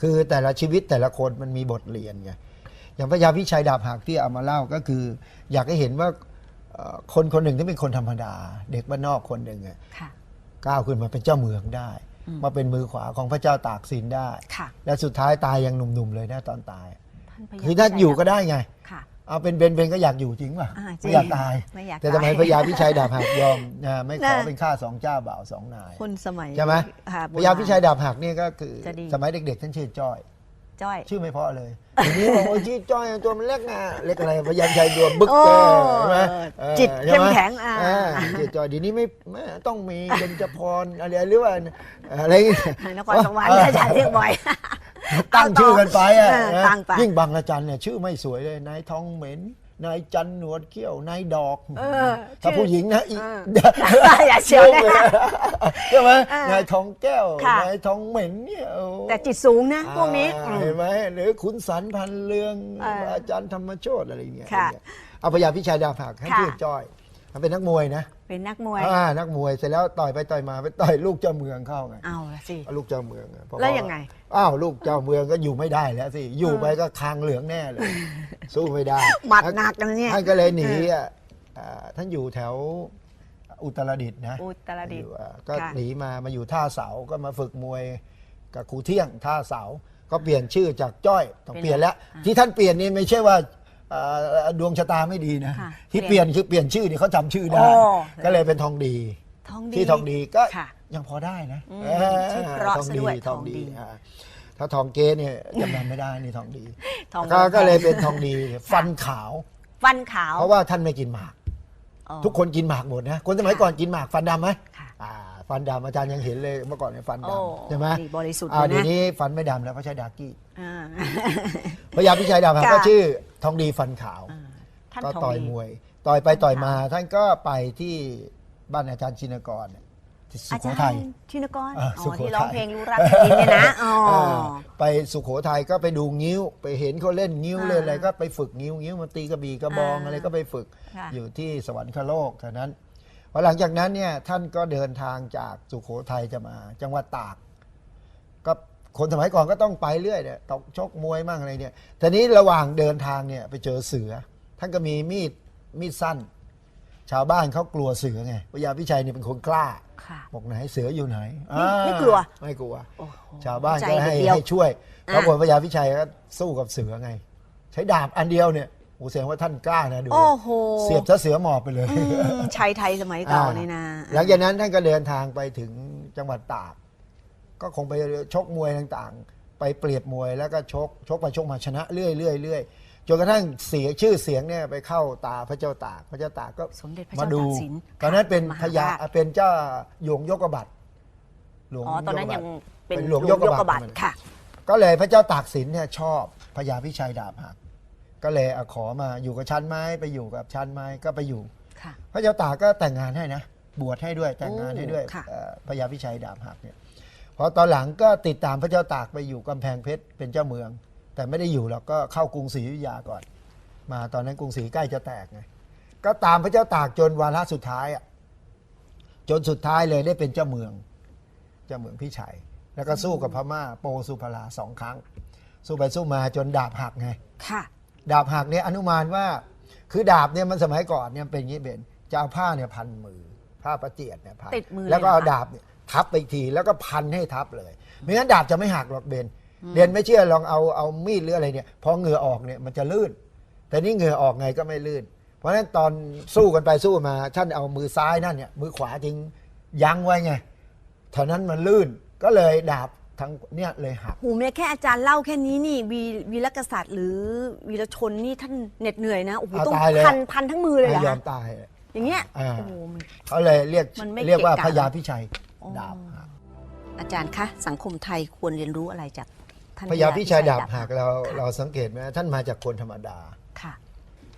คือแต่ละชีวิตแต่ละคนมันมีบทเรียนไงอย่างพระยาพิชัยดาบหักที่เอามาเล่าก็คือ อยากให้เห็นว่าเอ่อคนคนหนึ่งที่เป็นคนธรรมดา เด็กบ้านนอกคนหนึ่งอะค่ะก้าวขึ้นมาเป็นเจ้าเมืองได้อืมมาเป็นมือขวาของพระเจ้าตากสินได้ค่ะและสุดท้ายตายยังหนุ่มๆเลยนะตอนตายท่านพญคือถ้าพิชัอยู่ก็ได้ไงค่ะ เอาเป็นเบนเบนก็อยากอยู่จริงป่ะอ่าจริไม่งอยากตาย ไม่อยากแต่ทำไมตายพระยาพิชัยดาบหักยอมนะไม่ขอนะเป็นข้าสองเจ้าบ่าวสองนาย คนสมัยใช่ไหม ค่ะพระยาพิชัยดาบหักนี่ก็คือจะดี สมัยเด็กๆท่านชื่อจ้อย จ้อย ชื่อไม่เพราะเลยทีนี้บอกว่าชื่อจ้อยตัวมันเล็กนะเล็กอะไรพยายามชัยตัวบึกโอ้เกอใช่ไหมออจิตใช่ไหเข้มแข็งอ่าจิตจ้อยเดียวนี้ไม่ไม่ต้องมีเบญจพรอะไรหรือว่าอะไรอย่างเงี้ย นครสวรรค์อาจารย์เรียกบ่อย ตั้งชื่อกันไปอะเออนะตั้งไปยิ่งบางระจันเนี่ยชื่อไม่สวยเลยนายทองเหม็นนายจันหนวดเขี้ยวนายดอกเออถ้าชื่อผู้หญิงนะอีเอออย่าเชียวนะใช่ไหมเออนายทองแก้วค่ะนายทองเหม็นเนี่ยโอ้แต่จิตสูงนะพวกนี้อ่าอืมเห็นไหมหรือขุนสันพันเรืองเอออาจารย์ธรรมโชตอะไรอย่างเงี้ยค่ะเอาพยาพิชัยดาบหักให้ค่ะชื่อจ้อย มันเป็นนักมวยนะเป็นนักมวยอ่านักมวยเสร็จแล้วต่อยไปต่อยมาไปต่อยลูกเจ้าเมืองเข้าไงเอาละสิลูกเจ้าเมืองอะเพราะแล้วยังไง อ้าวลูกเจ้าเมืองก็อยู่ไม่ได้แล้วสิอยู่ไปก็คางเหลืองแน่เลย สู้ไม่ได้หมัดหนักนะเนี่ย ท่านก็เลยหนีอะอ่าท่านอยู่แถวอุตรดิตถ์นะอุตรดิตถ์อยู่อะก็ค่ะ หนีมามาอยู่ท่าเสาก็มาฝึกมวยกับครูเที่ยงท่าเสาก็เปลี่ยนชื่อจากจ้อยต้องเปลี่ยนแล้ว ที่ท่านเปลี่ยนนี่ไม่ใช่ว่า อ่าดวงชะตาไม่ดีนะค่ะที่เปเปลี่ลี่ยยนนคือเปลี่ยนชื่อนี่เขาจำชื่อได้ โอ้ ก็เลยเป็นทองดี ทองดีที่ทองดีก็ค่ะ ยังพอได้นะอืมเออชื่อเพราะทองซะดีด้วยทองดีทองดี อ่าถ้าทองเก๊เนี่ยจำนำไม่ได้นี่ทองดีทองก็ก็เลยเป็นทองดีฟันขาว ฟันขาวเพราะว่าท่านไม่กินหมาก อ๋อ ทุกคนกินหมากหมดนะ คนสมัยก่อนกินหมากฟันดำไหมค่ะ อ่าฟันดำอาจารย์ยังเห็นเลยเมื่อก่อนเนี่ยฟันโอ้ดำใช่ไหมนี่บริสุทธิ์อ่าเลยนะเดี๋ยวนี้ฟันไม่ดำแล้วเขาใช้ดากี้อ่า พระยาพิชัยดำค่ะ ก็ชื่อ ทองดีฟันขาว อ่าท่านก็ทองต่อยดี มวย ต่อยไปต่อยมาค่ะท่านก็ไปที่บ้านอาจารย์ชินกรเนี่ยที่สุอาโขจารทัย ย์ชินกรอ่าอ๋สุอโขทัย ที่ร้องเพลงรู้รักกินเนี่ยนะอ๋ออ่าไปสุโขทัยก็ไปดูงิ้ว ไปเห็นเขาเล่นงิ้วอ่าเล่นอะไรก็ไปฝึกงิ้วงิ้วมันตีกระบี่กระบองอ่าอะไรก็ไปฝึกค่ะ อยู่ที่สวรรคโลกเท่านั้นพอหลังจากนั้นเนี่ยท่านก็เดินทางจากสุโขทัยจะมา จังหวัดตากก็ คนสมัยก่อนก็ต้องไปเรื่อยเนี่ยตกชกมวยมั่งอะไรเนี่ยทีนี้ระหว่างเดินทางเนี่ยไปเจอเสือ ท่านก็มีมีดมีดสั้น ชาวบ้านเขากลัวเสือไงพระยาพิชัยเนี่ยเป็นคนกล้า ค่ะ บอกไหนเสืออยู่ไหนไม่อ่าไม่กลัว ไม่กลัว โอ้โหชาวบ้านใจก็ให้เดียว ให้ช่วยอะ ปรากฏพระยาพิชัยก็สู้กับเสือไง ใช้ดาบอันเดียวเนี่ยโอ้แสดงว่าท่านกล้านะดูโอ้โหเสียบซะเสือหมอบไปเลย อืมชายไทยสมัยเก่านี่นะ หลังจากนั้นท่านก็เดินทางไปถึงจังหวัดตาก ก็คงไปชกมวยต่างๆ ไปเปรียบมวยแล้วก็ชกชกไปชกมาชนะเรื่อยๆเรื่อยๆจนกระทั่งเสียชื่อเสียงเนี่ยไปเข้าตาพระเจ้าตากพระเจ้าตากก็สมเด็จพระมาเจ้าดูตากสินตอนนั้นเป็นมหพญาราชเป็นเจ้าหยงยกบัตรหลวงอ๋อตอนนั้นยังเป็นเป็นหลวงยกยกบับัตตรรค่ะ ก็เลยพระเจ้าตากสินเนี่ยชอบพญาพิชัยดาบหักก็เลยเอาขอมาอยู่กับชั้นไม้ไปอยู่กับชั้นไม้ก็ไปอยู่ค่ะพระเจ้าตากก็แต่งงานให้นะบวชให้ด้วยแต่งงานให้ด้วยค่ะเอ่อพญาพิชัยดาบหักเนี่ย พอตอนหลังก็ติดตามพระเจ้าตากไปอยู่กำแพงเพชรเป็นเจ้าเมือง แต่ไม่ได้อยู่หรอกก็เข้ากรุงศรีอยุธยาก่อน มาตอนนั้นกรุงศรีใกล้จะแตกไงก็ตามพระเจ้าตากจนวาระสุดท้ายอะจนสุดท้ายเลยได้เป็นเจ้าเมือง เจ้าเมืองพิชัย แล้วก็สู้กับพม่าโปสุพลาสองครั้ง สู้ไปสู้มาจนดาบหักไงค่ะ ดาบหักเนี่ยอนุมานว่า คือดาบเนี่ยมันสมัยก่อนเนี่ยเป็นอย่างนี้เบนจะเอาผ้าเนี่ยพันมือผ้าประเจียดเนี่ยพันติดมือเลยแล้วก็เอาเหรอคะ ดาบเนี่ย ทับไปอีกทีแล้วก็พันให้ทับเลยไม่งั้นดาบจะไม่หักหรอกเบนเบนไม่เชื่อลองเอาเอามีดหรืออะไรเนี่ยพอเหงื่อออกเนี่ยมันจะลื่น แต่นี่เหงื่อออกไงก็ไม่ลื่น เพราะฉะนั้นตอนสู้กันไปสู้มาท่านเอามือซ้ายนั่นเนี่ยมือขวาจริงยั้งไว้ไงเท่านั้นมันลื่นก็เลยดาบทั้งเนี่ยเลยหัก หูแม่แค่อาจารย์เล่าแค่นี้นี่วีวีรกษัตริย์ หรือวีรชนนี่ท่านเหน็ดเหนื่อยนะโอ้โหเอาต้องตายเลย พันพันทั้งมือเลยเหรอไม่ยอคะมตาย อย่างเงี้ยอ่า โอ้โหมัน เขาเลยเรียกมันไม่เรียกว่าเกะกะ พญาพิชัยอ๋อ ดาบหักอาจารย์คะสังคมไทยควรเรียนรู้อะไรจากท่านพญาพิชัยดาบหัหักเราเราสังเกตไหมท่านมาจากคนธรรมดาค่ะ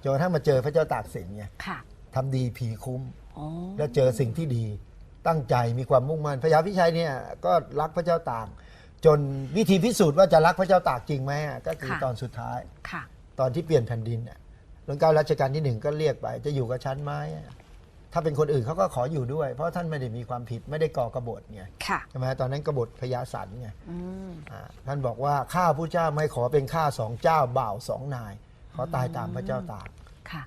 จนกระทั่งมาเจอพระเจ้าตากสินไงค่ะทำดีผีคุ้มอ๋อแล้วเจอสิ่งที่ดีตั้งใจมีความมุ่งมั่นพญาพิชัยเนี่ยก็รักพระเจ้าตากจนวิธีพิสูจน์ว่าจะรักพระเจ้าตากจริงไหมอะก็คือตอนสุดท้ายค่ะตอนที่เปลี่ยนแผ่นดินอะรัชกาลรัชกาลที่หนึ่งก็เรียกไป จะอยู่กับชั้นไม้อะ ถ้าเป็นคนอื่นเขาก็ขออยู่ด้วย เพราะท่านไม่ได้มีความผิดไม่ได้ก่อกบฏไงค่ะ ใช่ไหมตอนนั้นกบฏพญาสันไงอืม อ่าท่านบอกว่าข้าผู้เจ้าไม่ขอเป็นข้าสองเจ้าบ่าวสองนาย ขอตายตามพระเจ้าตาก ค่ะ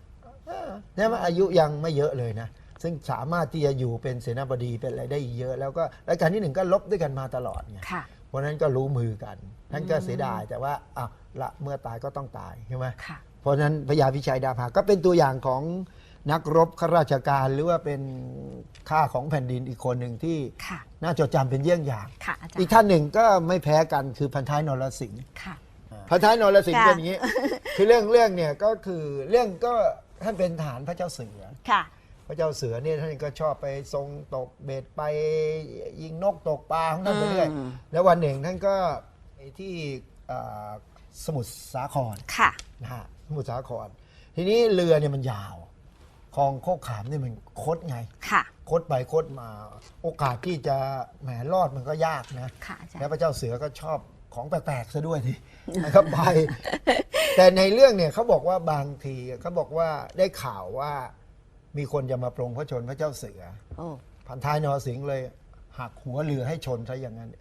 เนี่ยมันอายุยังไม่เยอะเลยนะ ซึ่งสามารถที่จะอยู่เป็นเสนาบดีเป็นอะไรได้อีกเยอะ แล้วก็รายการที่หนึ่งก็ลบด้วยกันมาตลอดไงค่ะ เพราะฉะนั้นก็รู้มือกันท่านก็เสียดายแต่ว่าอะละเมื่อตายก็ต้องตายใช่ไหมค่ะ เพราะฉะนั้นพญาพิชัยดาภาก็เป็นตัวอย่างของ นักรบข้าราชการหรือว่าเป็นข้าของแผ่นดินอีกคนหนึ่งที่ค่ะ น่าจดจำเป็นเยี่ยงอย่าง ค่ะอาจารอีกย์ท่านหนึ่งก็ไม่แพ้กันคือพันท้ายนรสิงห์ ค่ะพันท้ายนรสิงห์ค่ะ เป็นอย่างนี้ คือเรื่องเรื่องเนี่ยก็คือเรื่องก็ท่านเป็นทหารพระเจ้าเสือ ค่ะ พระเจ้าเสือเนี่ยท่านก็ชอบไปทรงตกเบ็ดไปยิงนกตกปลาของท่านไปเรื่อยอืม แล้ววันหนึ่งท่านก็ไปที่เอ่อสมุทรสาครค่ะ นะฮะสมุทรสาคร ทีนี้เรือเนี่ยมันยาว คลองโคกขามเนี่ยมันคดไง ค่ะ คดไปคดมา โอกาสที่จะแหมรอดมันก็ยากนะค่ะอาจารแล้วย์พระเจ้าเสือก็ชอบของแปลกๆซะด้วยทีนะครับไป แต่ในเรื่องเนี่ยเขาบอกว่าบางทีเขาบอกว่าได้ข่าวว่ามีคนจะมาปรงพระชนพระเจ้าเสือ โอ้พันท้ายนรสิงห์เลยหักหัวเรือให้ชนซะอย่างนั้น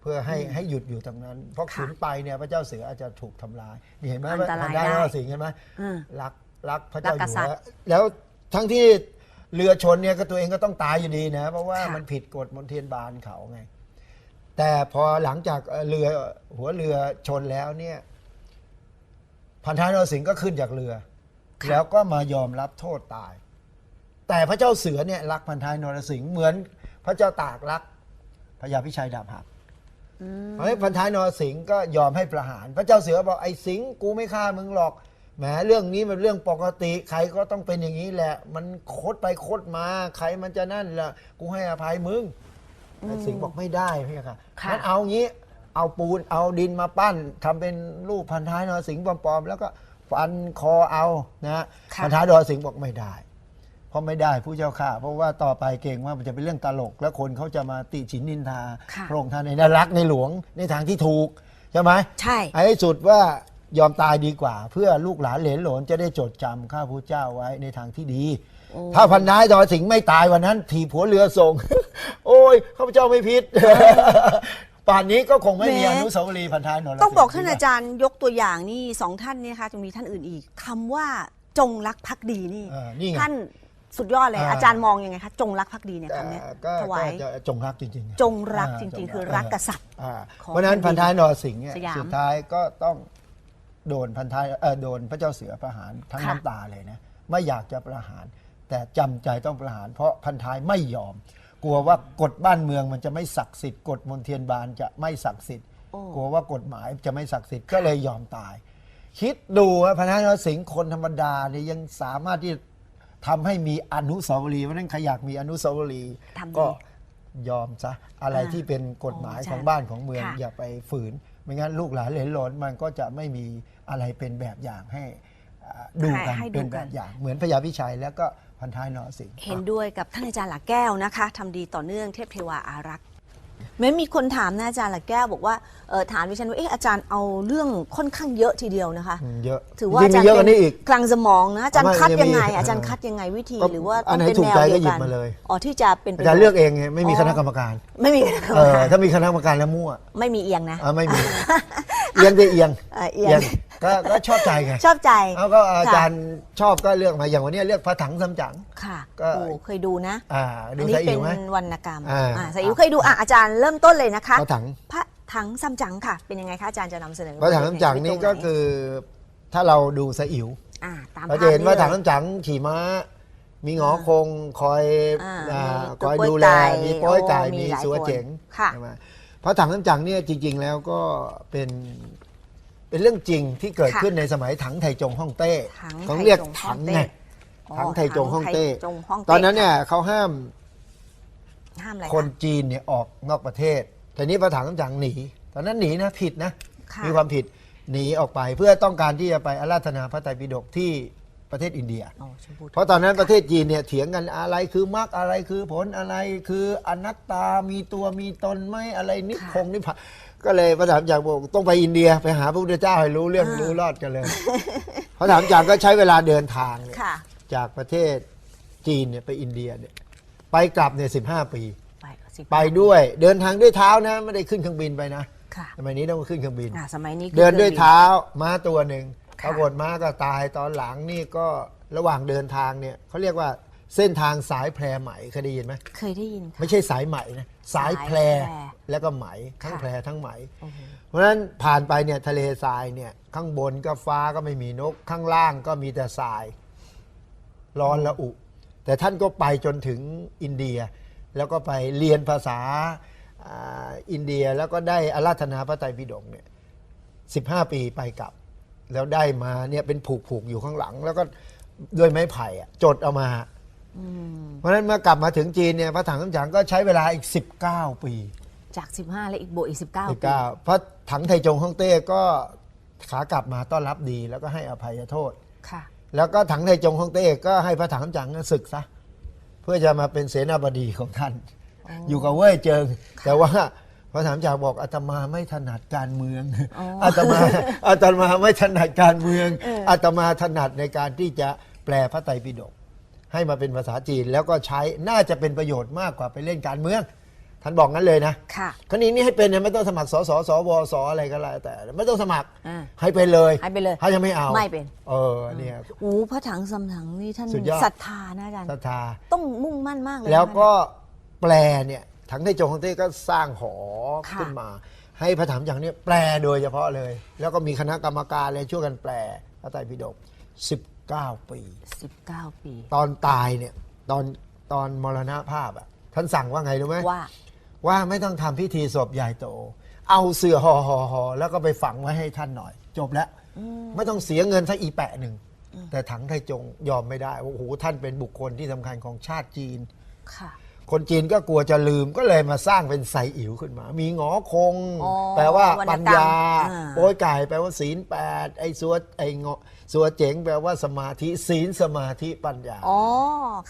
เพื่อให้ให้หยุดอยู่ตรงนั้น เพราะขืนไปเนี่ยพระเจ้าเสืออาจจะถูกทำลายนี่เห็นไหมอันตรายพันท้ายนได้รสิงห์เห็นไหมอืม รักรักพระเจ้ารักอกยู่ษัตริหัย์วแล้ว ทั้งที่เรือชนเนี่ยก็ตัวเองก็ต้องตายอยู่ดีนะ เพราะว่าค่ะ มันผิดกฎมนเทียนบานเขาไง แต่พอหลังจากเอ่อเรือหัวเรือชนแล้วเนี่ยพันท้ายนรสิงห์ก็ขึ้นจากเรือค่ะแล้วก็มายอมรับโทษตาย แต่พระเจ้าเสือเนี่ยรักพันท้ายนรสิงห์เหมือนพระเจ้าตากรักพญาพิชัยดาบหักอืมเพราะฉะนั้นพันท้ายนรสิงห์ก็ยอมให้ประหาร พระเจ้าเสือบอกไอ้สิงห์กูไม่ฆ่ามึงหรอก แหมเรื่องนี้มันเรื่องปกติ ใครก็ต้องเป็นอย่างนี้แหละ มันโคดไปโคดมา ใครมันจะนั่นล่ะ กูให้อภัยมึงไอ้สิงห์บอกไม่ได้พี่ค่ะค่ะ งั้นเอางี้ เอาปูนเอาดินมาปั้นทำเป็นรูปพันท้ายนรสิงห์ปลอมๆแล้วก็ฟันคอเอานะฮะค่ะ พันท้ายนรสิงห์บอกไม่ได้ เพราะไม่ได้ผู้เจ้าข่าเพราะว่าต่อไปเก่งว่ามันจะเป็นเรื่องตลก แล้วคนเขาจะมาติฉินนินทาค่ะ พระองค์ท่านในน่ารักในหลวงในทางที่ถูกใช่ไหม ใช่ ไอ้สุดว่า ยอมตายดีกว่า เพื่อลูกหลานเหลนโหลนจะได้จดจำข้าพุทธเจ้าไว้ในทางที่ดีโอ้ถ้าพันนายดอยสิงห์ไม่ตายวันนั้นถีบหัวเรือส่ง โอ้ยข้าพเจ้าไม่ผิด ป่านนี้ก็คงไม่มีแหม อนุสาวรีย์พันท้ายนรสิงห์ต้องบอกท่านอาจารย์ยกตัวอย่างนี่สองท่านเนี่ยนะคะจะมีท่านอื่นอีกคำว่าจงรักภักดีนี่เออนี่ไง ท่านสุดยอดเลยอ่า อาจารย์มองยังไงคะจงรักภักดีเนี่ยก็คำเนี้ยก็ถวายก็จะจงรักจริงๆจงรักาจริงๆรัคือรักกษัตริย์ อ่าของเพราะฉะนั้นแผ่พันนดินท้ายนรสิงห์เนี่ยสยาม สุดท้ายก็ต้อง โดนพันท้ายเออโดนพระเจ้าเสือประหารทั้งค่ะ น้ำตาเลยนะไม่อยากจะประหาร แต่จำใจต้องประหาร เพราะพันท้ายไม่ยอม กลัวว่ากฎบ้านเมืองมันจะไม่ศักดิ์สิทธิ์กฎมนเทียนบานจะไม่ศักดิ์สิทธิ์ โอ้ กลัวว่ากฎหมายจะไม่ศักดิ์สิทธิ์ก็เลยยอมตาย คิดดูว่าพันท้ายนรสิงห์คนธรรมดาเนี่ยยังสามารถที่ทำให้มีอนุสาวรีย์เพราะฉะนั้นใครอยากมีอนุสาวรีย์ทำดีก็ยอมซะอะไรอ่าที่เป็นกฎหมายโอ้ใช่ของบ้านของเมือง ค่ะ อย่าไปฝืน ไม่งั้นลูกหลานเหลนหลนมันก็จะไม่มีอะไรเป็นแบบอย่างให้อ่าดูกันให้ดูเป็นกัแบนบอย่าง เหมือนพญาพิชัยแล้วก็พันท้ายนรสิงห์เห็นด้วยกับท่านอาจารย์หลักแก้วนะคะทำดีต่อเนื่องเทพเทวาอารักษ์ แม้มีคนถามนะอาจารย์หลักแก้วบอกว่าเออถามดิฉันว่าเอ๊ะอาจารย์เอาเรื่องค่อนข้างเยอะทีเดียวนะคะอืมเยอะถือว่าจอาริจารงๆมีเยอะกเป็ว่านี้อีก คลังสมองนะอาจารย์ไม่คัดยังยังไงมีอาจารย์เออคัดยังไงวิธีก็หรือว่าอัต้อนงไหนเป็นถูกแนวใจเดีก็ยวหยิกับนมาเลยอ๋อที่จะเป็นปอาระจารย์โยชน์เลือกเองไงไม่มีอ๋อคณะกรรมการ ไม่มีเออถ้ามีคณะกรรมการแล้วมั่ว ไม่มีเอียงนะอ่าไม่มี เอียงจะเอียงเออเอียงก็ก็ชอบใจไงชอบใจ เอาก็อาจารย์ชอบก็เลือกมาอย่างวันนี้เลือกพระถังซัมจั๋งค่ะก็โอ้เคยดูนะอ่าดูอันนี้ใส่เป็อิ๋นวไหม วรรณกรรมอ่า อ่าสอิ๋วเคยดูอะอาจารย์เริ่มต้นเลยนะคะ พระถัง พระถังซัมจั๋งค่ะ เป็นยังไงคะอาจารย์จะนำเสนอพระถังซัมจั๋งนี่ก็คือถ้าเราดูสอิ๋วอ่าตามเราจะเห็นว่าภพถังซัมจั๋งขี่ม้า มีหงอคงคอยอ่าอ่ามีคอยตัวดูแลโป๊ยไก่มีโป้อยไก่โอ้มีมีหลายสัวคนเจ๋งค่ะ ใช่ไหม พระถังซัมจั๋งเนี่ยจริง ๆ แล้วก็เป็นเป็นเรื่องจริงที่เกิดค่ะขึ้นในสมัยถังไทจงฮ่องเต้ถังเขาไทเรียกจงฮ่ถัองงเต้ไงอ๋อถังไทจงฮ่องเต้ถัไทจงฮ่องเต้ตอนนั้นเนี่ยเขาห้ามห้ามอะไรคนจีนเนี่ยออกนอกประเทศแต่นี้พระถังซัมจั๋งหนี ตอนนั้นหนีนะผิดนะค่ะมีความผิดหนีออกไปเพื่อต้องการที่จะไปอาราธนาพระไตรปิฎกที่ ประเทศอินเดีย อ๋อชมพูเพราะตอนนั้นประเทศจีนเนี่ยเถียงกันอะไรคือมรรคอะไรคือผลอะไรคืออนัตตามีตัวมีตนไหมอะไรนิคงนิพพานก็เลยพระถามจากบอกต้องไปอินเดียไปหาพระพุทธเจ้าให้รู้เรื่องรู้รอดกันเลยพระถามจากก็ใช้เวลาเดินทางเนี่ยค่ะ จากประเทศจีนเนี่ยไปอินเดียเนี่ยไปกลับเนี่ยสิบห้าปี ไปก็สิบไปด้วยเดินทางด้วยเท้านะไม่ได้ขึ้นเครื่องบินไปนะค่ะสมัยนี้ต้องขึ้นเครื่องบิน อ่าสมัยนี้คือเดินด้วยครื่องบิเท้าม้าตัวหนึ่งค่ะ ปรากฏม้าก็ตายตอนหลังนี่ก็ระหว่างเดินทางเนี่ยเขาเรียกว่าเส้นทางสายแพรไหมเคยได้ยินไหมเคยได้ยินค่ะไม่ใช่สายไหมนะสายแพรสายแพรแล้วก็ไหมทั้งค่ะแพรทั้งไหมโอ้โหเพราะฉะนั้นผ่านไปเนี่ยทะเลทรายเนี่ยข้างบนก็ฟ้าก็ไม่มีนก ข้างล่างก็มีแต่ทราย ร้อนละอุ แต่ท่านก็ไปจนถึงอินเดีย แล้วก็ไปเรียนภาษาอ่าอินเดียแล้วก็ได้อาราธนาพระไตรปิฎกเนี่ยสิบห้าปีไปกลับ แล้วได้มาเนี่ยเป็นผูกผูกๆอยู่ข้างหลัง แล้วก็ด้วยไม้ไผ่อะจดเอามาอืมเพราะฉะนั้นเมื่อกลับมาถึงจีนเนี่ยพระถังคำจังก็ใช้เวลาอีก 19 ปีจาก 15 แล้วอีกบวกอีก 19ปี19เพราะถังไทจงฮ่องเต้ก็ขากลับมาต้อนรับดี แล้วก็ให้อภัยโทษค่ะ แล้วก็ถังไทจงฮ่องเต้ก็ให้พระถังคำจังศึกซะเพื่อจะมาเป็นเสนาบดีของท่าน อยู่กับเว่ยเจิง แต่ว่า พระถังคำจังบอกอาตมาไม่ถนัดการเมืองอ๋ออาตมาอาตมาไม่ถนัดการเมืองเอออาตมาถนัดในการที่จะแปลพระไตรปิฎกให้มาเป็นภาษาจีนแล้วก็ใช้น่าจะเป็นประโยชน์มากกว่าไปเล่นการเมืองท่านบอกงั้นเลยนะค่ะคราวนี้นี่ให้เป็นเนี่ยไม่ต้องสมัครสสสวสอะไรก็แล้วแต่ ไม่ต้องสมัครอ่าให้เป็นเลยให้ไปเลยถ้าจะไม่เอาไม่เป็น เออเนี่ยโอ้พระถังสำถังนี่ท่านสุดยอดศรัทธานะอาจารย์ศรัทธาต้องมุ่งมั่นมากเลยแล้วก็นะแปลเนี่ย ถังไทจงของเต้ก็สร้างหอค่ะขึ้นมา ให้พระถามอย่างเนี้ยแปลโดยเฉพาะเลย แล้วก็มีคณะกรรมการเลยช่วยกันแปลพระไตรปิฎก19 ปี 19 ปี ตอนตายเนี่ยตอนตอนมรณภาพอะท่านสั่งว่าไงรู้ไหม ว่า ว่าไม่ต้องทำพิธีศพใหญ่โต เอาเสือห่อห่อห่อแล้วก็ไปฝังไว้ให้ท่านหน่อย จบแล้ว ไม่ต้องเสียเงินสักอีแปะหนึ่ง แต่ถังไทจงยอมไม่ได้ว่าโอ้โหท่านเป็นบุคคลที่สำคัญของชาติจีน ค่ะ คนจีนก็กลัวจะลืมก็เลยมาสร้างเป็นไซอิ๋วขึ้นมา มีหงอคง อ๋อแปลว่าวรรณกรรมปัญญาอ่า โป้ยไก่แปลว่าศีลแปดไอ้สัวไอ้เงาะสัวเจ๋งแปลว่าสมาธิศีลสมาธิปัญญาอ๋อ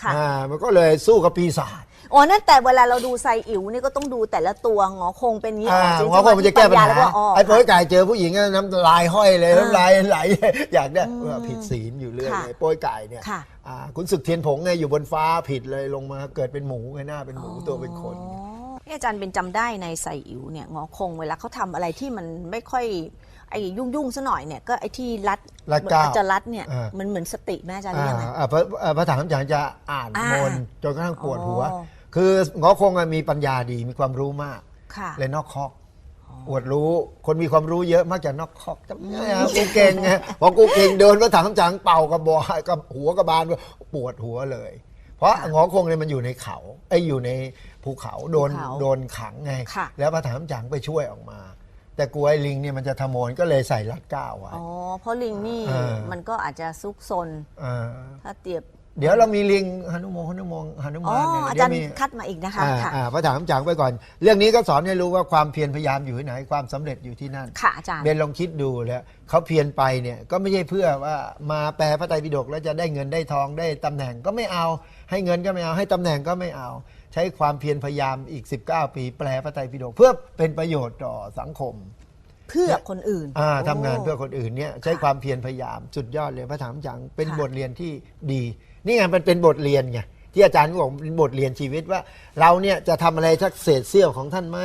ค่ะ อ่ามันก็เลยสู้กับปีศาจ อ๋อนั่นแต่เวลาเราดูไซอิ๋วนี่ก็ต้องดูแต่ละตัวงอคงเป็นอย่างนี้อ่าจริงๆหงอคงมันจะแก้ปัญหาแล้วก็อ๋อ ไอ้โป้ยค่ะไก่เจอผู้หญิงก็น้ำลายห้อยเลยอ่าน้ำลายไหล อยากได้เออผิดศีลอยู่เรื่อยค่ะเลยโป้ยไก่เนี่ยค่ะ อ่าคุณศึกเทียนผงไงอยู่บนฟ้าผิดเลยลงมาเกิดเป็นหมูไงหน้าเป็นหมูตัวเป็นคน อ๋อนี่อาจารย์เป็นจำได้ในไซอิ๋วเนี่ยงอคงเวลาเขาทำอะไรที่มันไม่ค่อยไอ้ยุ่งยุ่งๆซะหน่อยเนี่ยก็ไอ้ที่รัดรัดก้าวจะรัดเนี่ยอ่ามัมันเหมือนสติแม่อาจารย์หรือยังไง อ่าพระอ่าพระถังคำจังจะอ่านอ่ามนต์จนกระทั่งปวดหัว อ๋อ คือหงอคงอะมีปัญญาดีมีความรู้มาก ค่ะ เลยนอกคอกอวดรู้คนมีความรู้เยอะมักจะนอกคอกจำไงอะกูเก่งไงพอกูเก่งเดินพระถังคำจังเป่ากระบอกกับหัวกระบาลปวดหัวเลย เพราะหงอคงเนี่ยมันอยู่ในเขาไอ้ยอยู่ในภูเขาโดนภูเขาโดนขังไง ค่ะ แล้วพระถังคำจังไปช่วยออกมา แต่กลัวไอ้ลิงเนี่ยมันจะทะโมนก็เลยใส่รัดก้าวไว้ อ๋อเพราะลิงนี่เออ มันก็อาจจะซุกซน เออ ถ้าเตียบ เดี๋ยวเรามีลิงฮนุโมงฮนุโมงฮนุอ๋อมานเนี่ยอาเดี๋จายรวย์มีคัดมาอีกนะคะอ่าค่ะ อ่าพระถามจังไปก่อน เรื่องนี้ก็สอนให้รู้ว่าความเพียรพยายามอยู่ที่ไหนความสำเร็จอยู่ที่นั่น ค่ะอาจารย์ เบนลองคิดดูแล้วเขาเพียรไปเนี่ยก็ไม่ใช่เพื่อว่ามาแปลพระไตรปิฎกแล้วจะได้เงินได้ทองได้ตำแหน่งก็ไม่เอา ให้เงินก็ไม่เอาให้ตำแหน่งก็ไม่เอา ใช้ความเพียรพยายามอีก 19 ปี แปลพระไตรปิฎกเพื่อเป็นประโยชน์ต่อสังคมเพื่อคนอื่นอ่าโทำงานเพื่อคนอื่นเนี่ยใช้ความเพียรพยายามสุดยอดเลยพระถามจังเป็นค่ะบทเรียนที่ดี นี่ไงมันเป็นบทเรียนไงที่อาจารย์บอกเป็นบทเรียนชีวิตว่า เราเนี่ยจะทำอะไรสักเศษเสี้ยวของท่านไหม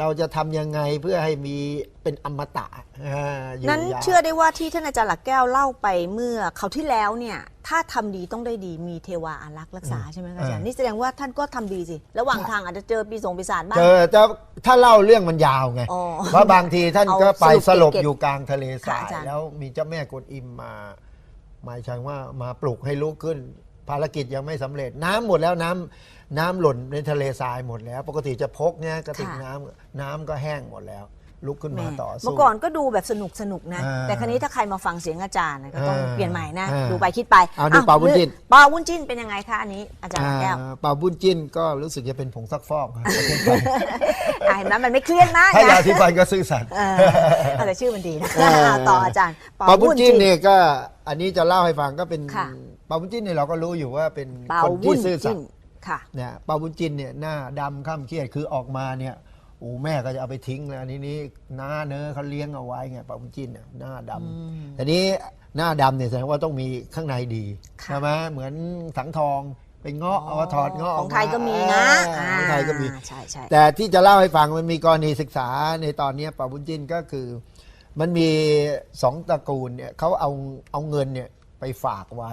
เราจะทำยังไงเพื่อให้มีเป็นอมตะอ่าอยู่นั้นยาวเชื่อได้ว่าที่ท่านอาจารย์หลักแก้วเล่าไปเมื่อเขาวที่แล้วเนี่ยถ้าทำดีต้องได้ดีมีเทวาอารักษ์รักษาใช่ไหมคะอาจารย์นี่แสดงว่าท่านก็ทำดีสิระหว่างทางอาจจะเจอปีสงปีศาจบ้างเจอจะถ้าเล่าเรื่องมันยาวไงอ๋อเพราะบางทีท่านก็ไปเอาสสรุลปบเก็บอยู่กลางทะเลทราค่ะยอาจารย์แล้วมีเจ้าแม่กวนอิมมา หมายถึงว่ามาปลุกให้ลุกขึ้น ภารกิจยังไม่สำเร็จ น้ำหมดแล้วน้ำน้ำหล่นในทะเลทรายหมดแล้ว ปกติจะพกเนี่ยกระติกน้ำน้ำก็แห้งหมดแล้ว ลุกขึ้นมาแม่ต่อสู้ เมื่อก่อนก็ดูแบบสนุกสนุกนะ อ่าแต่ครั้นี้ถ้าใครมาฟังเสียงอาจารย์นะก็ต้องอ่าเปลี่ยนใหม่นะ อ่าดูไปคิดไปเอาดูเปาวุ้นจิ้นเปาวุ้นจิ้นเป็นยังไงคะอันนี้อาจารย์หลักแก้วอ่าเป่าบุญจิ้นก็รู้สึกจะเป็นผงซักฟอกครับอะเห็นไหมมันไม่เครียดมากถ้ายานะสีฟันก็ซื่อสัตย์ เออเอาแต่ชื่อมันดีนะเออ ต่ออาจารย์เป่าบุญจิ้นเนี่ยก็อันนี้จะเล่าให้ฟังก็เป็นค่ะเป่าบุญจิ้นเนี่ยเราก็รู้อยู่ว่าเป็นเปาคนวุ้ที่นซื่อสัจิ้ตนย์ค่ะเนี่ยเปาบุญจินเนี่ยหน้าดำข้ามเครียดคือออกมาเนี่ยโอ้แม่ก็จะเอาไปทิ้งแล้วอันนี้นี่หน้าเนื้อะเขาเลี้ยงเอาไว้ไงเปาบุญจินเนี่ยหน้าดำแต่นี้หน้าดำเนี่ยแสดงว่าต้องมีข้างในดีค่ะใช่ไหมเหมือนสังทองไปเงาะเอามาถอดเงาะของไทยก็มีนะอ่าของไทยก็มีอ่าใช่ใช่แต่ที่จะเล่าให้ฟังมันมีกรณีศึกษาในตอนเนี้ยปาบุญจินก็คือ มันมีสองตระกูลเนี่ยเขาเอาเอาเงินเนี่ยไปฝากไว้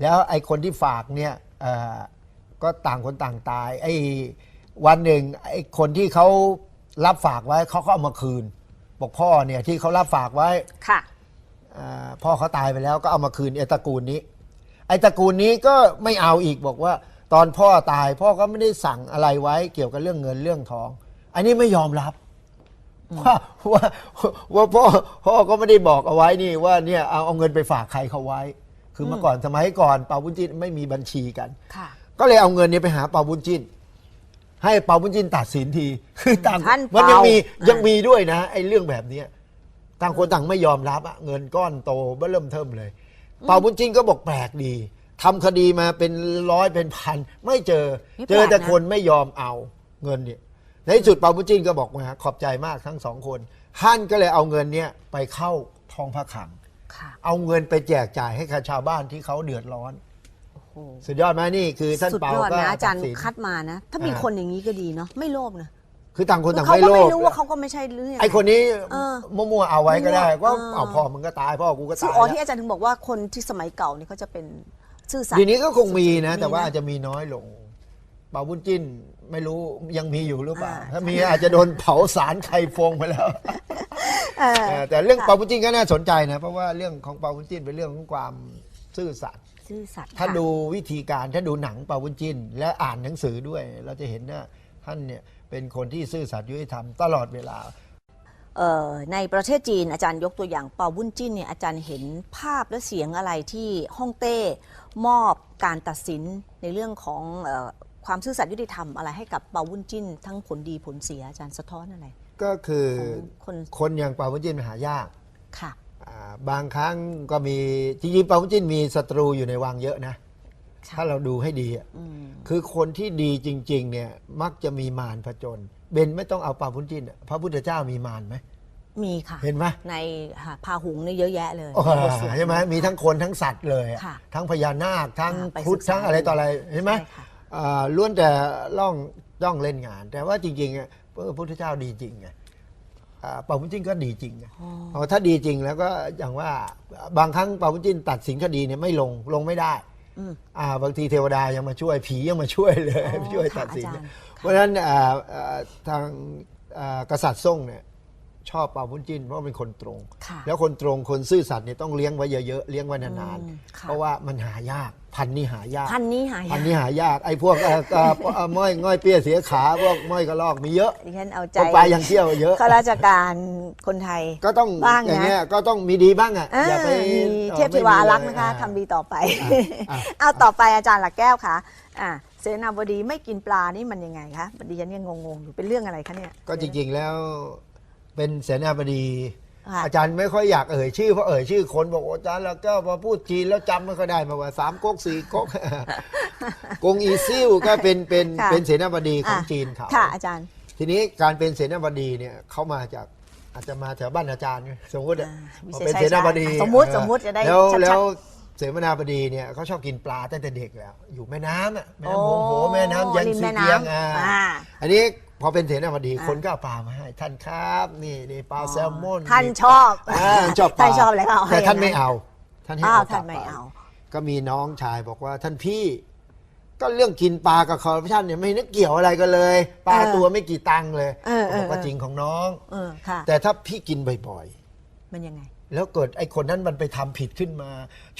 แล้วไอ้คนที่ฝากเนี่ยเอ่อก็ต่างคนต่างตายไอ้ วันหนึ่งไอ้คนที่เขารับฝากไว้เขาก็เอามาคืน บอกพ่อเนี่ยที่เขารับฝากไว้ค่ะ อ่าพ่อเขาตายไปแล้วก็เอามาคืนไอ้ตระกูลนี้ ไอ้ตระกูลนี้ก็ไม่เอาอีกบอกว่า ตอนพ่อตายพ่อก็ไม่ได้สั่งอะไรไว้เกี่ยวกับเรื่องเงินเรื่องทอง อันนี้ไม่ยอมรับว่าว่าว่าพ่อพ่อก็ไม่ได้บอกเอาไว้นี่ว่าเนี่ยเอาเอาเงินไปฝากใครเขาไว้ คือเมื่อก่อนสมัยก่อนเปาบุญจินไม่มีบัญชีกัน ค่ะ ก็เลยเอาเงินเนี้ไปหาเปาบุญจิน ให้เปาบุญจินตัดสินทีคือต่างท่านมันยังมีเปายัยังมีด้วยนะไอ้เรื่องแบบเนี้ยต่างคนต่างไม่ยอมรับอะเงินก้อนโตเบ้อเริ่มเทิมเลย เปาบุญจินก็บอกแปลกดีทำคดีมาเป็นร้อยเป็นพัน ไม่เจอ ไม่แปลกนะ เจอแต่คนไม่ยอมเอาเงินเนี่ยในที่สุดเปาบุญจินก็บอกมาขอบใจมากทั้งสองคนท่านก็เลยเอาเงินเนี้ยไปเข้าทองพระคลัง ค่ะ เอาเงินไปแจกจ่ายให้กับชาวบ้านที่เขาเดือดร้อนโอ้โห สุดยอดไหมนี่คือท่านสุดเปายอดก็นะอาจารย์ตัดสิน คัดมานะ ถ้ามีอ่า คนอย่างนี้ก็ดีเนาะไม่โลภนะคือต่างคนต่างเขาไม่ก็โลไม่ภรู้ว่าเขาก็ไม่ใช่หรือยังงไอ้คนนี้เออมั่วๆเอาไว้ก็ได้มั่วก็เออ เอาพ่อมึงก็ตายพ่อกูก็ซึ่งตายอ๋อแล้วที่อาจารย์ถึงบอกว่าคนที่สมัยเก่าเนี่ยเขาจะเป็นซื่อสัตย์ ทีนี้ก็คงมีนะมีแต่ว่านะอาจจะมีน้อยลงเป่าบุญจิ้นไม่รู้ยังมีอยู่หรือเปล่าอ่า ถ้ามีอาจจะโดนเผาสารไข่ฟงไปแล้ว เออ เออแต่เรื่องเป่าบุญจิ้นก็น่าสนใจนะ เพราะว่าเรื่องของเป่าบุญจิ้นเป็นเรื่องของความซื่อสัตย์ ซื่อสัตย์ถ้าค่ะ ดูวิธีการถ้าดูหนังเป่าบุญจิ้นและอ่านหนังสือด้วย เราจะเห็นว่าท่านเนี่ยเป็นคนที่ซื่อสัตย์ยุติธรรมตลอดเวลา เอ่อในประเทศจีนอาจารย์ยกตัวอย่างเปาบุญจิ้นเนี่ยอาจารย์เห็นภาพและเสียงอะไรที่ฮ่องเต้ มอบการตัดสินในเรื่องของเออความซื่อสัตย์ยุติธรรมอะไรให้กับเปาบุญจิ้น ทั้งผลดีผลเสียอาจารย์สะท้อนอะไรก็คือของคนคนอย่างเป่าบุญจิ้นมันหายาก ค่ะอ่า บางครั้งก็มีจริงๆเปาบุญจิ้นมีศัตรูอยู่ในวังเยอะนะค่ะถ้าเราดูให้ดีอะอืมคือคนที่ดีจริง ๆ เนี่ย มักจะมีมารผจญเบนไม่ต้องเอาเปาบุญจิ้นอะพระพุทธเจ้ามีมารไหม มีค่ะ เห็นไหมในหาพาหุงเนี่ยเยอะแยะเลยโอ้โหบทสวด ใช่ไหมมีทั้งคนทั้งสัตว์เลยอะค่ะทั้งพญานาคทั้งอ่าไปครุฑศึกษาทั้งอะไรต่ออะไรเห็นไหมใช่ค่ะ อ่าล้วนแต่ล่องล่องเล่นงาน แต่ว่าจริงๆอะพระพุทธเจ้าดีจริงไงอ่า เปาบุญจิ้นก็ดีจริงไงอ๋อเอาถ้าดีจริงแล้วก็อย่างว่าบางครั้งเปาบุญจิ้นตัดสินคดีเนี่ยไม่ลงลงไม่ได้อืมอ่าบางทีเทวดายังมาช่วยผียังมาช่วยเลยอ๋อช่วยค่ะตัดสินอาจารย์เพราะฉะนั้นอ่าอ่าทางอ่ากษัตริย์ซ่งเนี่ย ชอบเปาบุญจิ้นเพราะว่าเป็นคนตรง ค่ะแล้วคนตรงคนซื่อสัตย์เนี่ยต้องเลี้ยงไว้เยอะๆเลี้ยงไว้นานอืมค่ะๆเพราะว่ามันหายากพันธุ์นี้หายาก พันนี้หายาพันกธุ์นี้หายากไอ้พวกเอ่อเอ่อเอ่อม้อยง่อยเปี้ยเสียขาพวกม้อยกระลอกมีเยอะดิฉันเอาใจพวกปลายังเที่ยวเยอะ ข้าราชการคนไทย ก็ต้องบ้างนะ อย่างเงี้ยก็ต้องมีดีบ้างอะอ่าอย่าไปมีอ่อเทพเทวาอารักษ์ไม่มีนะคะเลยทำดีต่อไป อะ เอาต่อไปอาจารย์หลักแก้วค่ะอ่าเสนาบดีไม่กินปลานี่มันยังไงคะดิฉันยังงงๆอยู่เป็นเรื่องอะไรคะเนี่ย ก็จริงๆแล้ว เป็นเสนาบดีค่ะ อาจารย์ไม่ค่อยอยากเอ่ยชื่อเพราะเอ่ยชื่อคนบอกว่าอาจารย์แล้วก็พอพูดจีนแล้วจำไม่ค่อยได้มาว่าสามก๊กสี่ก๊ก กงอีซิ่วก็เป็นเป็นค่ะ เป็นเสนาบดีของอะจีนเขา ค่ะ อาจารย์ ทีนี้การเป็นเสนาบดีเนี่ยเขามาจากอาจจะมาแถวบ้านอาจารย์ไงสมมติอะอ่าพอวิเศษเป็นเสนาบดีชัยชาญสมมุติเออสมมุติจะได้แล้วชัดๆแล้วเสนาบดีเนี่ยเขาชอบกินปลาตั้งแต่เด็กแล้ว อยู่แม่น้ำอะแม่น้ำโขงโหแม่น้ำยันริมซีแม่เกียงน้ำอ่าอ่า อันนี้ พอเป็นเสนาบดีอ่าคนก็เอาปลามาให้ท่านครับ นี่นี่ปลาแซลมอนท่านนี่ชอบอ่าชอบปลาท่านชอบเลยค่ะแต่ท่านให้ไม่อย่างนั้นเอา ท่านให้อ้าวเอาท่านกลับไม่ไปเอา ก็มีน้องชายบอกว่าท่านพี่ ก็เรื่องกินปลากับคอร์รัปชันเนี่ยไม่นึกเกี่ยวอะไรกันเลยปลาเออตัวไม่กี่ตังค์เลยเออเออ บอกว่าเออจริงของน้อง เออค่ะ แต่ถ้าพี่กินบ่อยมันยังไงๆแล้วเกิดไอ้คนนั้นมันไปทำผิดขึ้นมา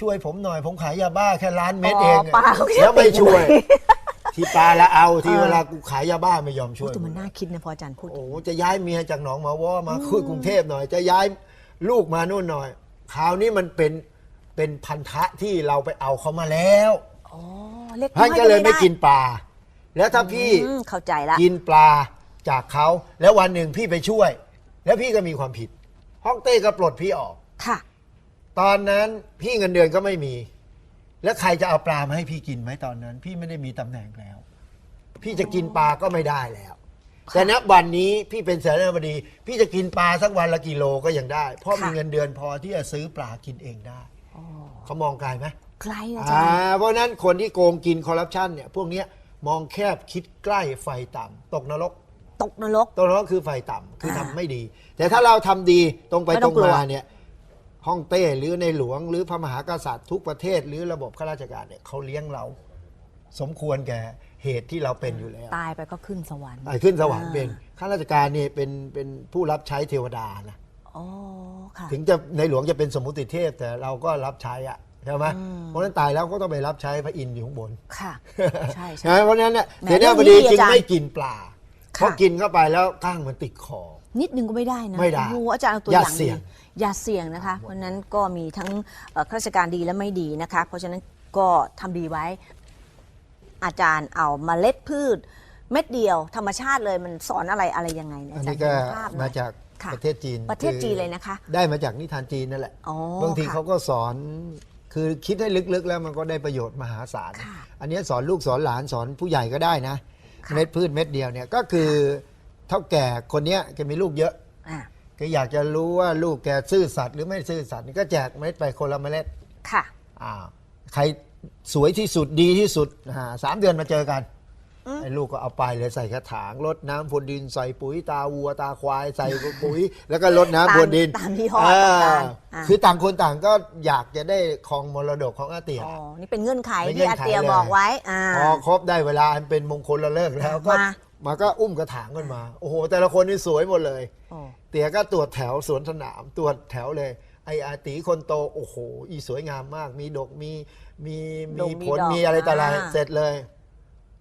ช่วยผมหน่อยผมขายยาบ้าแค่ล้านเม็ดอ๋อเองปลาเขาแค่แล้วไม่ช่วยติดอยู่ ที่ปลาละเอาที่เออเวลากูขายยาบ้าไม่ยอมช่โอ้วยแต่มันน่าคิดนะพออาจารย์พูดโอ้จะย้ายเมียจากหนองหมาว่ามาคุยกรุงเทพหน่อย จะย้ายลูกมานู่นหน่อยคราวนี้มันเป็นเป็นพันธะที่เราไปเอาเขามาแล้วอ๋อเล็กน้ท่านอยก็เลยไม่ด้กินปลา แล้วถ้าพี่อืมเข้าใจละกินปลาจากเขาแล้ววันหนึ่งพี่ไปช่วย แล้วพี่ก็มีความผิดฮ่องเต้ก็ปลดพี่ออกค่ะ ตอนนั้นพี่เงินเดือนก็ไม่มี แล้วใครจะเอาปลามาให้พี่กินไหมตอนนั้น พี่ไม่ได้มีตำแหน่งแล้ว พี่จะกินปลาก็ไม่ได้แล้ว แต่ณวันนี้พี่เป็นเสนาบดี พี่จะกินปลาสักวันละกิโลก็ยังได้ เพราะค่ะมีเงินเดือนพอที่จะซื้อปลากินเองได้อ๋อเขามองไกลไหมไกลอาจาอ่ารย์เพราะฉะนั้นคนที่โกงกินคอร์รัปชันเนี่ยพวกเนี้ยมองแคบคิดใกล้ไฟต่ำตกนรกตกนรกตกนรกคือไฟต่ำคือทำอ่าไม่ดี แต่ถ้าเราทำดีตรงไปไม่ตต้รองงกลัวมาเนี่ย ฮ่องเต้หรือในหลวง หรือพระมหากษัตริย์ทุกประเทศ หรือระบบข้าราชการเนี่ยเขาเลี้ยงเรา สมควรแก่เหตุที่เราเป็นอยู่แล้วตายไปก็ขึ้นสวรรค์ไอ้ขึ้นสวรรค์อ่าเป็นข้าราชการเนี่ยเป็นเป็นผู้รับใช้เทวดานะอ๋อค่ะถึงจะในหลวงจะเป็นสมมุติเทพแต่เราก็รับใช้อะใช่ไหมอืมเพราะฉะนั้นตายแล้วก็ต้องไปรับใช้พระอินทร์อยู่ข้างบนค่ะใช่ใช่นะเพราะฉะนั้นเนี่ยแหมเสนาบดีเรื่องนี้จึงอาจารย์ไม่กินปลาค่ะเพราะกินเข้าไปแล้วก้างมันติดคอนิดนึงก็ไม่ได้นะไม่ได้โอ้โหอาจารย์เอาตัวอย่าอย่างเสี่ยงดี อย่าเสี่ยงนะคะ เพราะฉะนั้นก็มีทั้งเอ่อข้าราชการดีและไม่ดีนะคะ เพราะฉะนั้นก็ทำดีไว้ อาจารย์เอาเมล็ดพืช เม็ดเดียว ธรรมชาติเลยมันสอนอะไรอะไรยังไงเนี่ยอันอาจารนี้ย์ก็เห็นภาพหน่มาอย จากค่ะประเทศจีนประเทศจีนเลยนะคะ ได้มาจากนิทานจีนนั่นแหละอ๋อบางทีค่ะ เขาก็สอนคือคิดให้ลึกๆแล้วมันก็ได้ประโยชน์มหาศาล ค่ะอันนี้สอนลูกสอนหลานสอนผู้ใหญ่ก็ได้นะค่ะ เม็ดพืชเม็ดเดียวเนี่ยก็คือเท่าแก่คนเนี้ยแกมีลูกเยอะ อะ ก็อยากจะรู้ว่าลูกแกซื่อสัตย์หรือไม่ซื่อสัตย์นี่ก็แจกเมล็ดไปคนละเมล็ดค่ะ อ่าใครสวยที่สุดดีที่สุดอ่าสามเดือนมาเจอกันอืม ไอ้ลูกก็เอาไปเลยใส่กระถางรดน้ำพรวนดินใส่ปุ๋ยตาวัวตาควายใส่ปุ๋ย แล้วก็รดน้ำพรวนดินตามยี่ห้ออ่าต่างๆอ่า คือต่างคนต่างก็อยากจะได้ครองมรดกของอาเตีย อ๋อ นี่เป็นเงื่อนไขเป็นเงื่ที่อนอาไขเตียเลย บอกไว้ อ่า พอครบได้เวลาอันเป็นมงคลละเลิกแล้วก็มา มาก็อุ้มกระถางกันมา โอ้โห แต่ละคนนี่สวยหมดเลยโอ้เตี๋ยก็ตรวจแถวสวนสนามตรวจแถวเลย ไอ้อาตีคนโต โอ้โห อีสวยงามมาก มีดกมีมีดมีกมีผลดอกมีอะไรต่ออะไรอ่า เสร็จเลย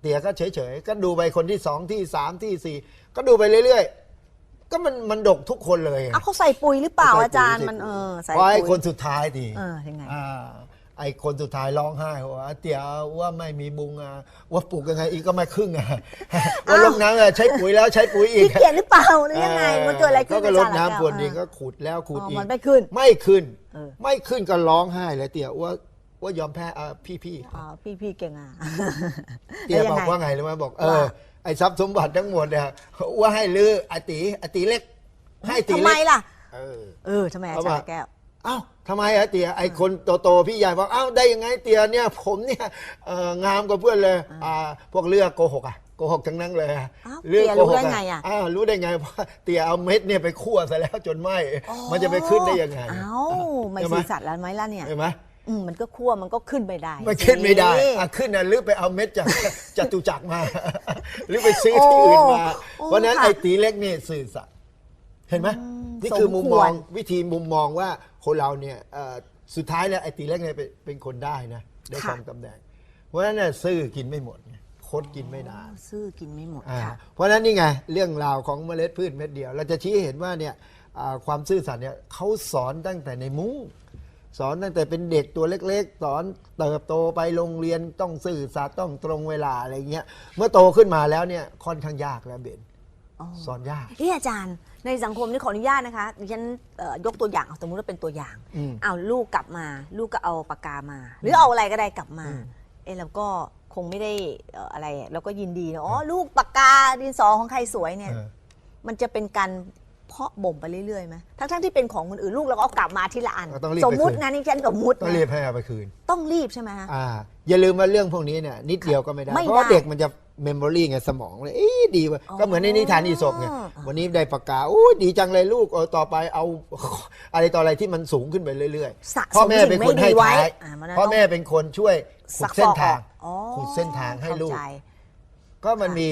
เตี๋ยก็เฉยๆ ก็ดูไปคนที่สองที่สามที่สี่ก็ดูไปเรื่อยๆ ก็มันมันดกทุกคนเลยอะเขาใส่ปุ๋ยหรือเปล่าใส่ปุ๋อาจารย์มันเออใส่เพราะไอ้ปุ๋ยคนสุดท้ายทีเออยังไงอ่า ไอ้คนสุดท้ายร้องไห้ว่าเตี๋ยว่าไม่มีบุงอะว่าปลูกยังไงอีกก็ไม่ครึ่งอะว่าลงน้ำอะใช้ปุ๋ยแล้วใช้ปุ๋ยอีกขี้เกียจหรือเปล่าหรือยังไงมันเกิดอะไรขึ้นก็อาลจาดรย์น้ำพรวนดินเอก็อขุดแล้วขุดอ๋ออีกมันไม่ขึ้น ไม่ขึ้นเออไม่ขึ้นก็ร้องไห้เลยเตี๋ยว่าว่ายอมแพ้อะพี่พี่อ๋อพี่พี่เก่งอะเตี๋ยแล้วบงอกไงว่าไงรู้ไหมบอกเออว่าไอ้ทรัพย์สมบัติทั้งหมดเนี่ยว่าให้ลืออาตีอาตีเล็ก ให้ตีทำไมเล็กล่ะเออเออทำไมอาเอาจารมาย์แก้วเอ้าทำไมอะเตียไอคนโตๆพี่ใหญ่บอกเอ้าได้ยังไงเตียเนี่ยผมเนี่ยเอ่องามกว่าเพื่อนเลยอ่าพวกเลือกโกหกอะโกหกทั้งนั้นเลยอะอ้าวเรื่องเตี๋ยโกรู้หกได้ไงอะ อ้าวรู้ได้ไงเพราะเตียเอาเม็ดเนี่ยไปคั่วซะแล้วจนไหมมันจะไปขึ้นได้ยังไง เอ้าไม่ใช่ไหมซื่อสัตย์แล้วไหมล่ะเนี่ยเห็นไหมอืมมันก็คั่วมันก็ขึ้นไปได้มันขึ้นไม่ได้สิ อะขึ้นนะหรือไปเอาเม็ดจาก จตุจักรมา หรือไปซื้อที่อื่นมา โอ้เพราะฉะนั้นค่ะไอ้ตีเล็กนี่สื่อสัตย์เห็นไหมอืมนี่คือสมมุมคมวอรงวิธีมุมมองว่า คนเราเนี่ยเอ่อสุดท้ายแล้วไอ้ตีเล็กเนี่ยเป็นเป็นคนได้นะได้ค่ะครองตำแหน่งเพราะฉะนั้นเนี่ยซื่อกินไม่หมดไงคดกินไม่นานซื้อกินไม่หมดอ่าค่ะเพราะฉะนั้นนี่ไงเรื่องราวของเมล็ดพืชเม็ดเดียว เราจะชี้ให้เห็นว่าเนี่ยอ่าความซื่อสัตย์เนี่ยเขาสอนตั้งแต่ในมุ้งสอนตั้งแต่เป็นเด็กตัวเล็กๆ สอนเติบโตไปโรงเรียนต้องซื่อสัตย์ต้องตรงเวลาอะไรเงี้ย เมื่อโตขึ้นมาแล้วเนี่ยค่อนข้างยากแล้วเบนอ๋อ สอนยากเอออาจารย์ในสังคมนี่ขออนุญาตนะคะดิฉันเอ่อยกตัวอย่างเอาสมมติว่าเป็นตัวอย่างอืม เอาลูกกลับมา ลูกก็เอาปากกามา หรือเอาอะไรก็ได้กลับมา อืม เอะเราก็คงไม่ได้เอ่ออะไรเราก็ยินดีนะอ๋อลูกปากกาดินสอของใครสวยเนี่ย เออ มันจะเป็นการ เพาะบ่มไปเรื่อยๆไหมทั้งๆที่เป็นของคนอื่นลูกเราก็เอากลับมาทีละอัน ก็ต้องรีบสไปมมุติคืนนะนี่ฉันสมมุติต้องนะรีบให้เอาไปคืน ต้องรีบใช่ไหมฮะ อ่า อย่าลืมว่าเรื่องพวกนี้เนี่ยนิดเดียวก็ไม่ได้ ไม่เพราะว่าได้เด็กมันจะเมมโมรีไงสมองเลยเอ๊ะดีว่ะอ๋อก็เหมือนในนิทานอีสปไงวันนี้ได้ปากกาโอ้ยดีจังเลยลูกเออต่อไปเอา อะไรต่ออะไรที่มันสูงขึ้นไปเรื่อยสะสมๆพ่อแม่เป็นคนให้สิ่งไม่ดีไว้ท้ายอ่ามันต้อง พ่อแม่เป็นคนช่วยขุสัดกเส้นฟอกทางอ๋อขุดเส้นทางให้ลูก เข้าใจก็มันมี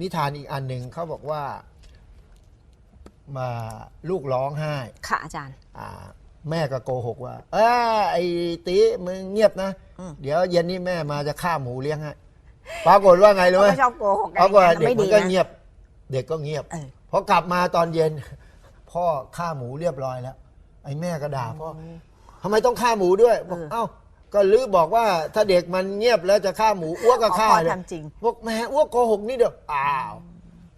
นิทานอีกอันหนึ่งเขาบอกว่า มาลูกร้องไห้ค่ะอาจารย์ อ่าแม่ก็โกหกว่า เออไอ้ตีมึงเงียบนะ อืม เดี๋ยวเย็นนี้แม่มาจะฆ่าหมูเลี้ยงให้ปรากฏว่าไงรู้ไหมเขาก็ชอบโกหกปรากฏว่าอะไรเด็กไม่มัดีนก็นะ เงียบ เด็กก็เงียบเออ พอกลับมาตอนเย็น พ่อฆ่าหมูเรียบร้อยแล้ว ไอ้แม่ก็ด่าพ่อทำไมต้องฆ่าหมูด้วยบอกเออเอ้าก็ลือบอกว่าถ้าเด็กมันเงียบแล้วจะฆ่าหมูอ้วกก็ฆ่าพ่อเลยทำจริง บอกแม่อ้วกโกหกนิดเดียวอ้าว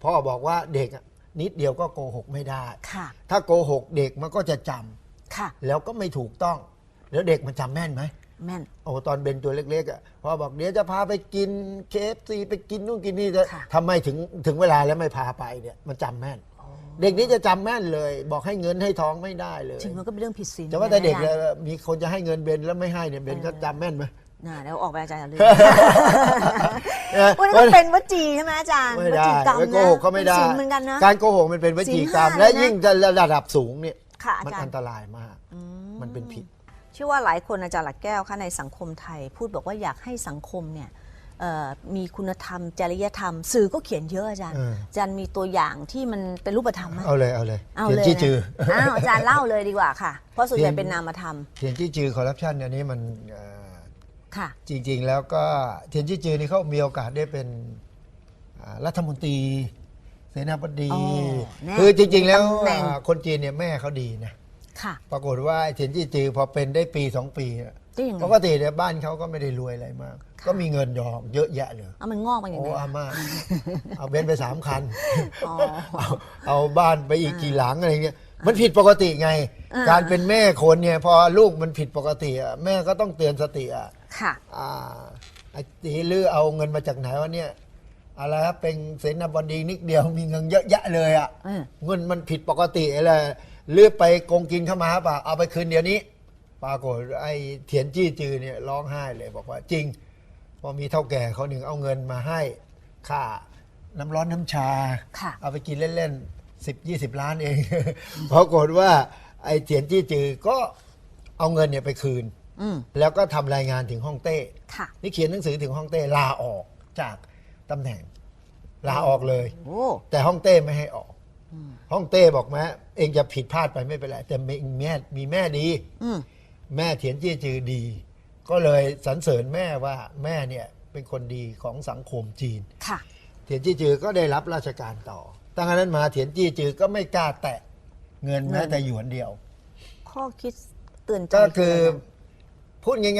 พ่อบอกว่าเด็กอะ นิดเดียวก็โกหกไม่ได้ ค่ะ ถ้าโกหกเด็กมันก็จะจำค่ะ แล้วก็ไม่ถูกต้อง แล้วเด็กมันจำแม่นไหม แม่น โอ้ตอนเบนตัวเล็กๆอะพ่อบอกเดี๋ยวจะพาไปกินเคฟซีไปกินนู่นกินนี่จะค่ะ ทำไมถึงถึงเวลาแล้วไม่พาไปเนี่ยมันจำแม่น เด็กนี้จะจำแม่นเลย บอกให้เงินให้ทองไม่ได้เลยจริงมันก็เป็นเรื่องผิดศีลแต่ว่าแต่เด็กนะเลยอาจารย์มีคนจะให้เงินเบนแล้วไม่ให้เนี่ยเบนเออก็จำแม่นไหม น่ะเดี๋ยวออกไปอาจารย์อย่าลืมเออวันนี้มันเป็นวจีใช่ไหมอาจารย์ไม่วได้จีกรรมไปโกนะหกเขาไม่ได้ศีลเหมือนกันนะ การโกหกมันเป็นวจีกรรม ศีลห้าและเลยนะยิ่งจะระดับสูงเนี่ยค่ะอามันจารอันย์ตรายมากอืมันเป็นผิด เชื่อว่าหลายคนอาจารย์หลักแก้วค่ะในสังคมไทย พูดบอกว่าอยากให้สังคมเนี่ยเอ่อมีคุณธรรม จริยธรรม สื่อก็เขียนเยอะอาจารย์เอออาจารย์มีตัวอย่างที่มันเป็นรูปธรรมไหมเอาเลยเอาเลยเอาเทียนเลยจี้นะจือ อ้าวอาจารย์เล่าเลยดีกว่าค่ะ เพราะส่วนใหญ่เทียนเป็นนามธรรมเทียนจี้จือคอร์รัปชันอันนี้มันเอ่อ ค่ะ จริง ๆ แล้วก็เทียนจี้จือนี่เขามีโอกาสได้เป็นอ่ารัฐมนตรี เสนาบดี อ๋อแน่คือจริง ๆ แล้วตำแหน่ง อ่าคนจีนเนี่ยแม่เขาดีนะ ค่ะ ปรากฏว่าไอ้เทียนจี้จือพอเป็นได้ปีสองปีอะได้ยังไงปกติเนี่ยบ้านเขาก็ไม่ได้รวยอะไรมาก ก็มีเงินยอมเยอะแยะเลย เอามันงอกมาอย่างโอ้ไรอาม่าเอาเบนซ์ไปสามคัน อ๋อ เอาเอาบ้านไปอีกกี่หลังอะไรเงี้ยมันผิดปกติไง อ่า การเป็นแม่คนเนี่ยพอลูกมันผิดปกติอะแม่ก็ต้องเตือนสติอะ ค่ะอ่าไอ้ตีลือเอาเงินมาจากไหนวะเนี่ยอะไรครับเป็นเสนาบดีนิดเดียวมีเงินเยอะแยะเลยอะเออ เงินมันผิดปกติอะไรลือไปโกงกินเข้ามาป่ะเอาไปคืนเดี๋ยวนี้ปรากฏไอ้เถียนจี้จือเนี่ยร้องไห้เลยบอกว่าจริงพอมีเท่าแก่เขาหนึ่งเอาเงินมาให้ค่าน้ำร้อนน้ำชา ค่ะ เอาไปกินเล่นๆสิบยี่สิบล้านเอง ปรากฏว่าไอ้เถียนจี้จือก็เอาเงินเนี่ยไปคืน อืม แล้วก็ทำรายงานถึงฮ่องเต้ ค่ะ นี่เขียนหนังสือถึงฮ่องเต้ลาออกจากตำแหน่ง ลาออกเลย โอ้ แต่ฮ่องเต้ไม่ให้ออกฮ่องเต้บอกแม้เองจะผิดพลาดไปไม่เป็นไรแต่มีแม่มีแม่ดี อืม แม่เถียนจี้จือดี ก็เลยสรรเสริญแม่ว่าแม่เนี่ยเป็นคนดีของสังคมจีน ค่ะ เถียนจี้จือก็ได้รับราชการต่อ ตั้งแต่นั้นมาเถียนจี้จือก็ไม่กล้าแตะเงินเงินแม้แต่หยวนเดียว ข้อคิดเตือนใจก็คืออะไรนะ พูดง่าย